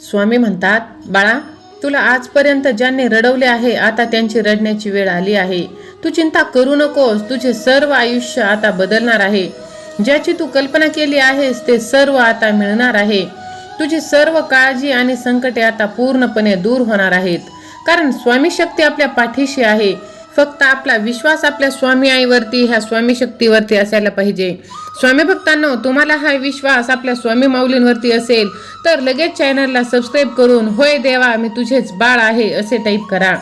स्वामी म्हणतात बाळा तुला आजपर्यंत ज्यांनी रडवले आहे आता त्यांची रडण्याची वेळ आली आहे. तू चिंता करू नकोस तुझे सर्व आयुष्य आता बदलणार आहे. ज्याची तू कल्पना केली आहेस ते सर्व आता मिळणार आहे. तुझी सर्व काळजी आणि संकटे आता पूर्णपणे दूर होणार आहेत. कारण स्वामी शक्ती आपल्या पाठीशी आहे. फक्त आपला विश्वास आपल्या स्वामी आईवरती ह्या स्वामी शक्तीवरती असायला पाहिजे. स्वामी भक्तांनो तुम्हाला हा विश्वास आपल्या स्वामी माऊलींवरती असेल तर लगेच चॅनलला सबस्क्राईब करून होय देवा मी तुझेच बाळ आहे असे टाईप करा.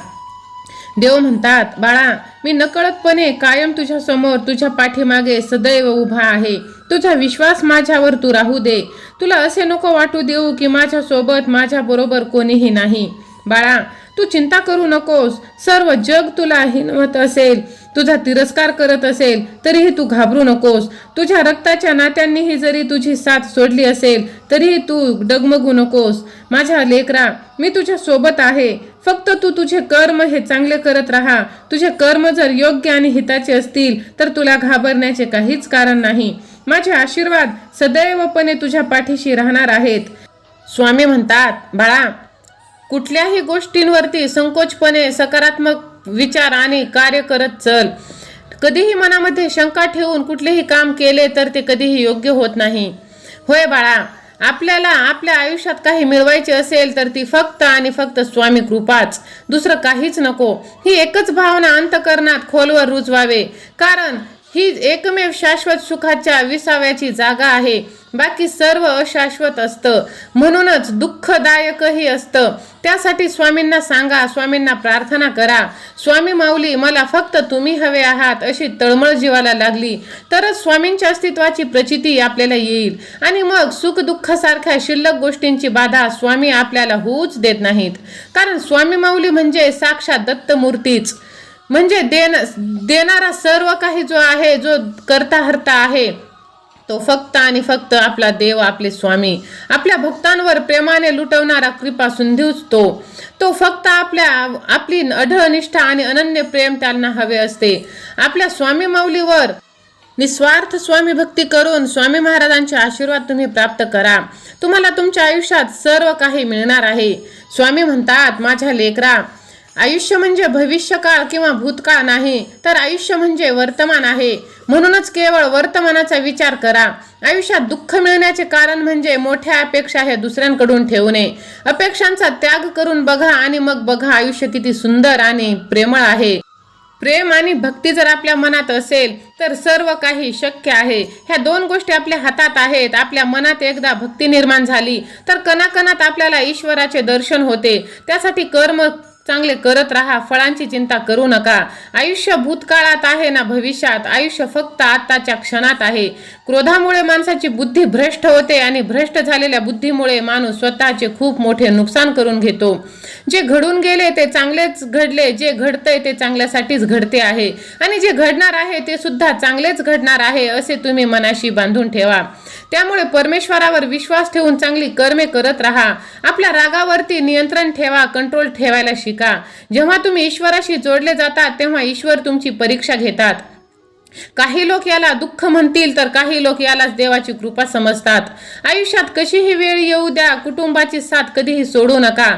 देव म्हणतात बाळा मी नकळतपणे कायम तुझ्या समोर तुझ्या पाठीमागे सदैव उभा आहे. तुझा विश्वास माझ्यावर तू राहू दे. तुला असे नको वाटू देऊ की माझ्यासोबत माझ्याबरोबर कोणीही नाही. बाळा तू चिंता करू नकोस. सर्व जग तुला हिनवत असेल. तुझा तिरस्कार करत असेल तरीही तू घाबरू नकोस. तुझ्या रक्ताच्या नात्यांनीही जरी तुझी साथ सोडली असेल तरीही तू डगमगू नकोस. माझ्या लेकरा मी तुझ्या सोबत आहे. फक्त तू तुझे कर्म हे चांगले करत राहा. तुझे कर्म जर योग्य आणि हिताचे असतील तर तुला घाबरण्याचे काहीच कारण नाही. माझे आशीर्वाद सदैवपणे तुझ्या पाठीशी राहणार आहेत. स्वामी म्हणतात बाळा कुठल्याही गोष्टींवरती संकोचपणे सकारात्मक विचार आणि कार्य करत चल. कधीही मनामध्ये शंका ठेवून कुठलेही काम केले तर ते कधीही योग्य होत नाही. होय बाळा आपल्याला आपल्या आयुष्यात काही मिळवायचे असेल तर ती फक्त आणि फक्त स्वामी कृपाच. दुसरं काहीच नको. ही एकच भावना अंतकरणात खोलवर रुजवावे. कारण ही एकमेव शाश्वत सुखाच्या विसाव्याची जागा आहे. बाकी सर्व अशाश्वत असतं. म्हणूनच दुःखदायकही असतं. त्यासाठी स्वामींना सांगा स्वामींना प्रार्थना करा. स्वामी माऊली मला फक्त तुम्ही हवे आहात अशी तळमळ जीवाला लागली. तरच स्वामींच्या अस्तित्वाची प्रचिती आपल्याला येईल. आणि मग सुख दुःखासारख्या शिल्लक गोष्टींची बाधा स्वामी आपल्याला होऊच देत नाहीत. कारण स्वामी माऊली म्हणजे साक्षात दत्तमूर्तीच. म्हणजे देण देणारा सर्व काही जो आहे जो करता हरता आहे तो फक्त आणि फक्त आपला देव आपले स्वामी आपल्या भक्तांवर प्रेमाने लुटवणारा कृपा सिंधूच तो तो फक्त आपल्या आपली अढळ निष्ठा आणि अनन्य प्रेम त्यांना हवे असते. आपल्या स्वामी माऊलीवर निस्वार्थ स्वामी भक्ती करून स्वामी महाराजांचे आशीर्वाद तुम्ही प्राप्त करा. तुम्हाला तुमच्या आयुष्यात सर्व काही मिळणार आहे. स्वामी म्हणतात माझ्या लेकरा आयुष्य म्हणजे भविष्यकाळ किंवा भूतकाळ नाही तर आयुष्य म्हणजे वर्तमान आहे. म्हणूनच केवळ वर्तमानाचा विचार करा. आयुष्यात दुःख मिळण्याचे कारण म्हणजे मोठ्या अपेक्षा हे दुसऱ्यांकडून ठेवणे. अपेक्षांचा त्याग करून बघा आणि मग बघा आयुष्य किती सुंदर आणि प्रेमळ आहे. प्रेम आणि भक्ती जर आपल्या मनात असेल तर सर्व काही शक्य आहे. ह्या दोन गोष्टी आपल्या हातात आहेत. आपल्या मनात एकदा भक्ती निर्माण झाली तर कणाकणात आपल्याला ईश्वराचे दर्शन होते. त्यासाठी कर्म चांगले करत राहा फळांची चिंता करू नका. आयुष्य भूतकाळात आहे ना भविष्यात? आयुष्य फक्त आत्ताच्या क्षणात आहे. क्रोधामुळे माणसाची बुद्धी भ्रष्ट होते आणि भ्रष्ट झालेल्या बुद्धीमुळे माणूस स्वतःचे खूप मोठे नुकसान करून घेतो. जे घडून गेले ते चांगलेच घडले जे घडतंय ते चांगल्यासाठीच घडते आहे. आणि जे घडणार आहे ते सुद्धा चांगलेच घडणार आहे असे तुम्ही मनाशी बांधून ठेवा. त्यामुळे परमेश्वरावर विश्वास ठेवून चांगली कर्मे करत राहा. आपल्या रागावरती नियंत्रण ठेवा कंट्रोल ठेवायला शिक. जेव्हा तुम्ही ईश्वराशी जोडले जातात तेव्हा ईश्वर तुमची परीक्षा घेतात. काही लोक याला दुःख म्हणतील तर काही लोक यालाच देवाची कृपा समजतात. आयुष्यात कशीही वेळ येऊ द्या कुटुंबाची साथ कधीही सोडू नका.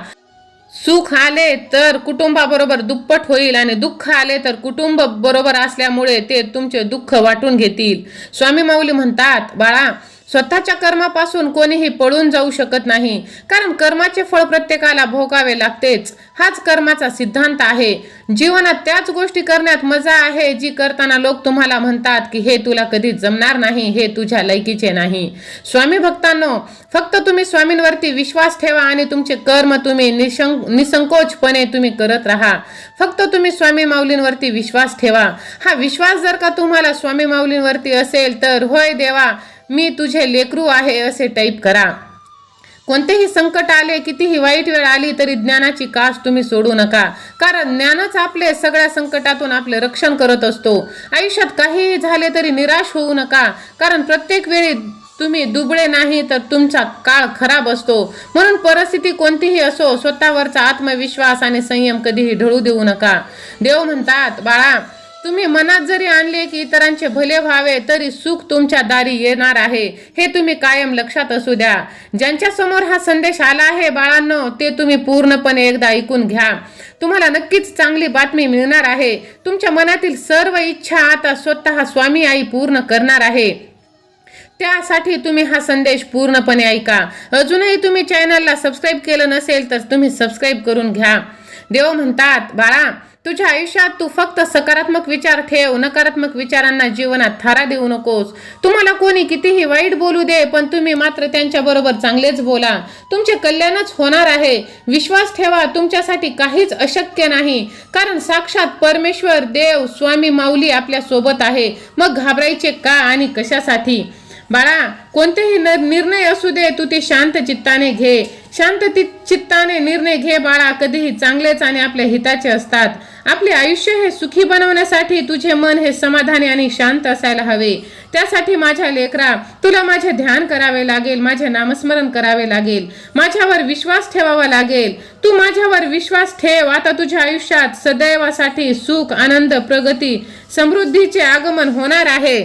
सुख आले तर कुटुंबाबरोबर दुप्पट होईल आणि दुःख आले तर कुटुंब बरोबर असल्यामुळे ते तुमचे दुःख वाटून घेतील. स्वामी माऊली म्हणतात बाळा स्वतःच्या कर्मापासून कोणीही पळून जाऊ शकत नाही. कारण कर्माचे फळ प्रत्येकाला भोगावे लागतेच. हाच कर्माचा सिद्धांत आहे. जीवनात त्याच गोष्टी करण्यात मजा आहे जी करताना लोक तुम्हाला म्हणतात की हे तुला कधी जमणार नाही हे तुझ्या लायकीचे नाही. स्वामी भक्तांनो फक्त तुम्ही स्वामींवरती विश्वास ठेवा आणि तुमचे कर्म तुम्ही निशंक निसंकोचपणे तुम्ही करत राहा. फक्त तुम्ही स्वामी माऊलींवरती विश्वास ठेवा. हा विश्वास जर का तुम्हाला स्वामी माऊलींवरती असेल तर होय देवा मी तुझे लेकरू आहे असे टाईप करा. कोणतेही संकट आले कितीही वाईट वेळ आली तरी ज्ञानाची कास तुम्ही सोडू नका. कारण ज्ञानच आपले सगळ्या संकटातून आपले रक्षण करत असतो. आयुष्यात काहीही झाले तरी निराश होऊ नका. कारण प्रत्येक वेळी तुम्ही दुबळे नाही तर तुमचा काळ खराब असतो. म्हणून परिस्थिती कोणतीही असो स्वतःवरचा आत्मविश्वास आणि संयम कधीही ढळू देऊ नका. देव म्हणतात बाळा तुम्ही मनात जरी आणले की इतरांचे भले व्हावे तरी सुख तुमच्या दारी येणार आहे. हे तुम्ही कायम लक्षात असू द्या. ज्यांच्या समोर हा संदेश आला आहे बाळांनो ते तुम्ही पूर्णपणे एकदा ऐकून घ्या. तुम्हाला नक्कीच चांगली बातमी मिळणार आहे. तुमच्या मनातील सर्व इच्छा आता स्वतः स्वामी आई पूर्ण करणार आहे. त्यासाठी तुम्ही हा संदेश पूर्णपणे ऐका. अजूनही तुम्ही चॅनलला सबस्क्राईब केलं नसेल तर तुम्ही सबस्क्राईब करून घ्या. देव म्हणतात बाळा तुझ्या आयुष्यात तू फक्त सकारात्मक विचार ठेव नकारात्मक विचारांना जीवनात थारा देऊ नकोस. तुम्हाला कोणी कितीही वाईट बोलू दे पण तुम्ही मात्र त्यांच्याबरोबर चांगलेच बोला. तुमचे कल्याणच होणार आहे. विश्वास ठेवा तुमच्यासाठी काहीच अशक्य नाही. कारण साक्षात परमेश्वर देव स्वामी माऊली आपल्यासोबत आहे. मग घाबरायचे का आणि कशासाठी? बाळा कोणतेही न- निर्णय असू दे तू ते शांत चित्ताने घे. शांत चित्ताने निर्णय घे बाळा कधीही चांगलेच आणि आपल्या हिताचे असतात. आपले आयुष्य हे सुखी बनवण्यासाठी तुझे मन हे समाधानी आणि शांत असायला हवे. त्यासाठी माझ्या लेकरा तुला माझे ध्यान करावे लागेल माझे नामस्मरण करावे लागेल माझ्यावर विश्वास ठेवावा लागेल. तू माझ्यावर विश्वास ठेव आता तुझ्या आयुष्यात सदैवासाठी सुख आनंद प्रगती समृद्धीचे आगमन होणार आहे.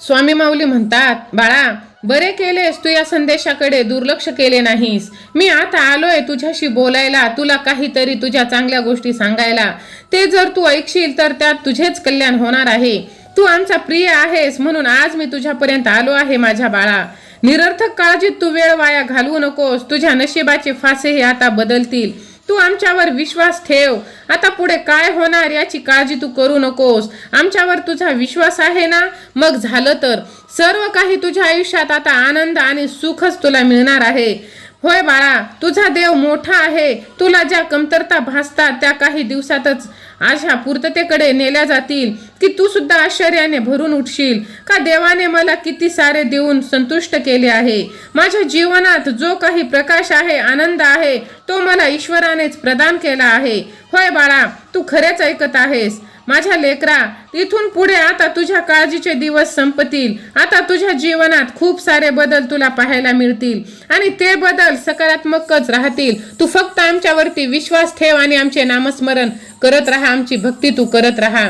स्वामी माऊली म्हणतात बाळा बरे केलेस तू या संदेशाकडे दुर्लक्ष केले नाहीस. मी आता आलोय तुझ्याशी बोलायला तुला काहीतरी तुझ्या चांगल्या गोष्टी सांगायला. ते जर तू ऐकशील तर त्यात तुझेच कल्याण होणार आहे. तू आमचा प्रिय आहेस म्हणून आज मी तुझ्यापर्यंत आलो आहे माझ्या बाळा. निरर्थक काळजीत तू वेळ वाया घालवू नकोस. तुझ्या नशिबाचे फासे हे आता बदलतील. तू आमच्यावर विश्वास ठेव. आता पुढे काय होणार याची काळजी तू करू नकोस. आमच्यावर तुझा विश्वास आहे ना? मग झालं तर. सर्व काही तुझ्या आयुष्यात आता आनंद आणि सुखच तुला मिळणार आहे. होय बाळा तुझा देव मोठा आहे. तुला ज्या कमतरता भासतात त्या काही दिवसातच अशा पूर्ततेकडे नेल्या जातील की तू सुद्धा आश्चर्याने भरून उठशील. का देवाने मला किती सारे देऊन संतुष्ट केले आहे? माझ्या जीवनात जो काही प्रकाश आहे आनंद आहे तो मला ईश्वरानेच प्रदान केला आहे. होय बाळा तू खरेच ऐकत आहेस. माझ्या लेकरा इथून पुढे आता तुझ्या काळजीचे दिवस संपतील. आता तुझ्या जीवनात खूप सारे बदल तुला पाहायला मिळतील. आणि ते बदल सकारात्मकच राहतील. तू फक्त आमच्यावरती विश्वास ठेव आणि आमचे नामस्मरण करत राहा. आमची भक्ती तू करत राहा.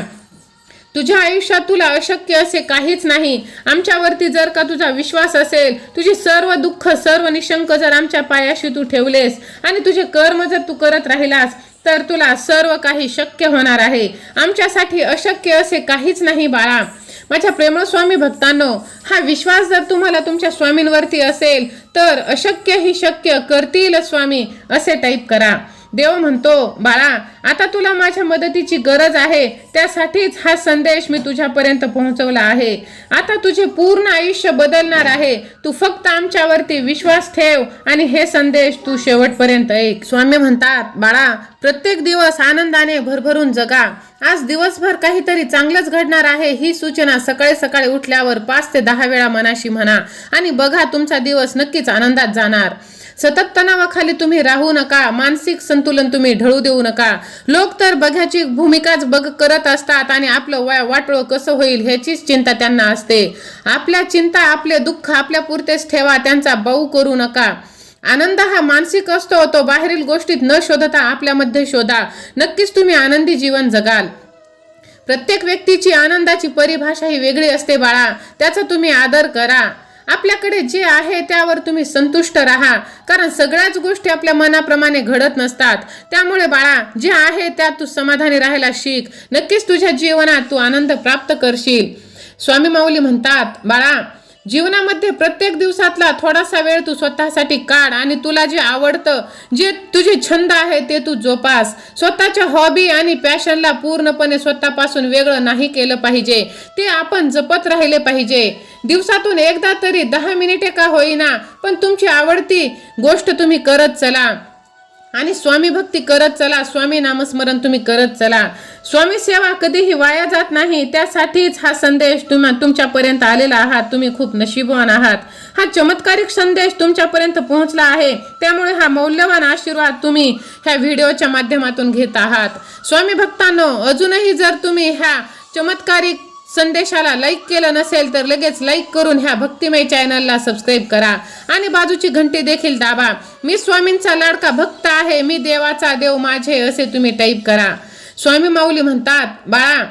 तुझ्या आयुष्यात तुला अशक्य असे काहीच नाही. आमच्यावरती जर का तुझा विश्वास असेल तुझी सर्व दुःख सर्व निशंक जर आमच्या पायाशी तू ठेवलेस आणि तुझे कर्म जर तू करत राहिलास तर तुला सर्व काही शक्य होणार आहे. आमच्यासाठी अशक्य असे काहीच नाही बाळा. माझ्या प्रेमळ स्वामी भक्तांनो हा विश्वास जर तुम्हाला तुमच्या स्वामींवरती असेल तर अशक्य ही शक्य करतील स्वामी असे टाईप करा. देव म्हणतो बाळा आता तुला माझ्या मदतीची गरज आहे. त्यासाठीच हा संदेश मी तुझ्यापर्यंत पोहोचवला आहे. आता तुझे पूर्ण आयुष्य बदलणार आहे. तू फक्त आमच्यावरती विश्वास ठेव आणि हे संदेश तू शेवटपर्यंत ऐक. स्वामी म्हणतात बाळा प्रत्येक दिवस आनंदाने भरभरून जगा. आज दिवसभर काहीतरी चांगलंच घडणार आहे ही सूचना सकाळी सकाळी उठल्यावर पाच ते दहा वेळा मनाशी म्हणा आणि बघा तुमचा दिवस नक्कीच आनंदात जाणार. सतत तणावाखाली तुम्ही राहू नका मानसिक संतुलन तुम्ही ढळू देऊ नका. लोक तर बघ्याची भूमिकाच बघ करत असतात आणि आपलं वा वाटोळ कसं होईल ह्याचीच चिंता त्यांना असते. आपल्या चिंता आपले दुःख आपल्या पुरतेच ठेवा त्यांचा बाऊ करू नका. आनंद हा मानसिक असतो तो बाहेरील गोष्टीत न शोधता आपल्यामध्ये शोधा. नक्कीच तुम्ही आनंदी जीवन जगाल. प्रत्येक व्यक्तीची आनंदाची परिभाषा ही वेगळी असते बाळा त्याचा तुम्ही आदर करा. आपल्याकडे जे आहे त्यावर तुम्ही संतुष्ट राहा. कारण सगळ्याच गोष्टी आपल्या मनाप्रमाणे घडत नसतात. त्यामुळे बाळा जे आहे त्यात तू समाधानी राहायला शिक. नक्कीच तुझ्या जीवनात तू आनंद प्राप्त करशील. स्वामी माऊली म्हणतात बाळा जीवनामध्ये प्रत्येक दिवसातला थोडासा वेळ तू स्वतःसाठी काढ आणि तुला जे आवडतं जे तुझे छंद आहे ते तू जोपास. स्वतःच्या हॉबी आणि पॅशनला पूर्णपणे स्वतःपासून वेगळं नाही केलं पाहिजे. ते आपण जपत राहिले पाहिजे. दिवसातून एकदा तरी दहा मिनिटे का होईना पण तुमची आवडती गोष्ट तुम्ही करत चला. आणि स्वामी भक्ती करत चला स्वामी नामस्मरण तुम्ही करत चला. स्वामी सेवा कधीही वाया जात नाही त्यासाठीच हा संदेश तुम्हा तुमच्यापर्यंत आलेला आहात. तुम्ही खूप नशीबवान आहात. हा चमत्कारिक संदेश तुमच्यापर्यंत पोहोचला आहे. त्यामुळे हा मौल्यवान आशीर्वाद तुम्ही ह्या व्हिडिओच्या माध्यमातून घेत आहात. स्वामी भक्तांनो अजूनही जर तुम्ही ह्या चमत्कारिक संदेशाला लाईक केलं नसेल तर लगेच लाईक करून ह्या भक्तिमय चॅनलला सबस्क्राईब करा. आणि बाजूची घंटी देखील दाबा. मी स्वामींचा लाडका भक्त आहे. मी देवाचा देव माझे असे तुम्ही टाईप करा. स्वामी माऊली म्हणतात बाळा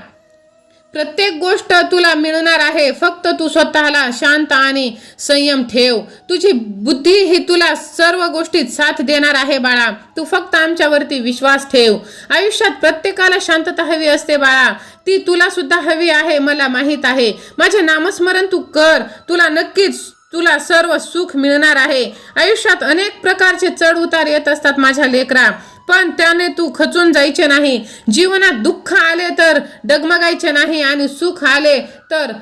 प्रत्येक गोष्ट तुला मिळणार आहे. फक्त तू स्वतःला शांत आणि संयम ठेव. तुझी बुद्धी ही तुला सर्व गोष्टीत साथ देणार आहे बाळा. तू फक्त आमच्यावरती विश्वास ठेव. आयुष्यात प्रत्येकाला शांतता हवी असते बाळा. ती तुला सुद्धा हवी आहे मला माहीत आहे. माझे नामस्मरण तू कर. तुला नक्कीच तुला सर्व सुख मिळणार आहे. आयुष्यात अनेक प्रकारचे चढ उतार येत असतात माझ्या लेकरा. पण त्याने तू खचून जायचे नाही. जीवनात दुःख आले तर डगमगायचे नाही आणि सुख आले तर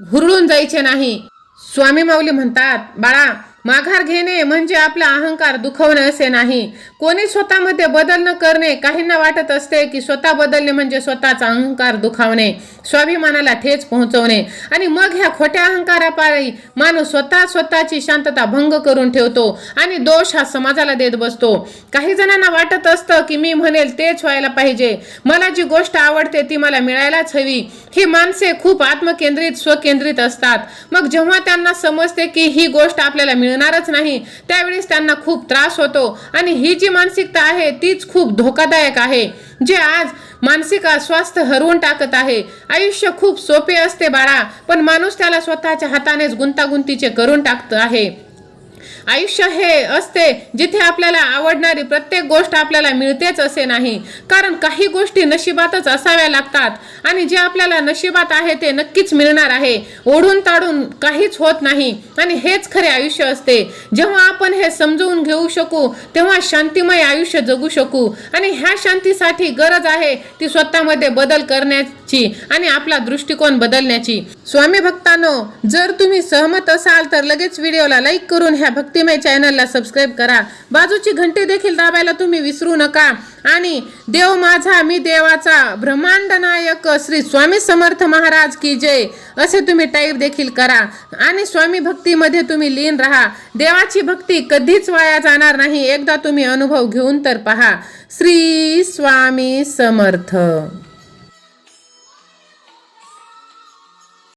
हुरळून जायचे नाही. स्वामी माऊली म्हणतात बाळा माघार घेणे म्हणजे आपला अहंकार दुखवणे असे नाही. कोणी स्वतःमध्ये बदल न करणे काहींना वाटत असते की स्वतः बदलणे म्हणजे स्वतःचा अहंकार दुखावणे स्वाभिमानाला ठेच पोहोचवणे आणि मग ह्या खोट्या अहंकारापायी माणूस स्वतः स्वतःची शांतता भंग करून ठेवतो आणि दोष हा समाजाला देत बसतो. काही जणांना वाटत असतं की मी म्हणेल तेच व्हायला पाहिजे. मला जी गोष्ट आवडते ती मला मिळायलाच हवी. ही माणसे खूप आत्मकेंद्रित स्वकेंद्रित असतात. मग जेव्हा त्यांना समजते की ही गोष्ट आपल्याला मिळणारच नाही. त्यावेळेस त्यांना खूप त्रास होतो आणि ही जी मानसिकता आहे तीच खूप धोकादायक आहे. जे आज मानसिक स्वास्थ्य हरवून टाकत आहे. आयुष्य खूप सोपे असते बाळा पण माणूस त्याला स्वतःच्या हातानेच गुंतागुंतीचे करून टाकत आहे. आयुष्य हे असते जिथे आपल्याला आवडणारी प्रत्येक गोष्ट आपल्याला मिळतेच असे नाही. कारण काही गोष्टी नशिबातच असाव्या लागतात आणि जे आपल्याला नशिबात आहे ते नक्कीच मिळणार आहे. ओढून ताडून काहीच होत नाही आणि हेच खरे आयुष्य असते. जेव्हा आपण हे समजवून घेऊ शकू तेव्हा शांतिमय आयुष्य जगू शकू आणि ह्या शांतीसाठी गरज आहे ती स्वतःमध्ये बदल करण्याची आणि आपला दृष्टिकोन बदलण्याची. स्वामी भक्तांनो जर तुम्ही सहमत असाल तर लगेच व्हिडिओला लाईक करून ह्या भक्तिमय चॅनलला सबस्क्राईब करा. बाजूची घंटी देखील दाबायला तुम्ही विसरू नका. आणि देव माझा मी देवाचा ब्रह्मांड नायक श्री स्वामी समर्थ महाराज की जय असे तुम्ही टाईप देखील करा. आणि स्वामी भक्तीमध्ये तुम्ही लीन राहा. देवाची भक्ती कधीच वाया जाणार नाही. एकदा तुम्ही अनुभव घेऊन तर पहा. श्री स्वामी समर्थ.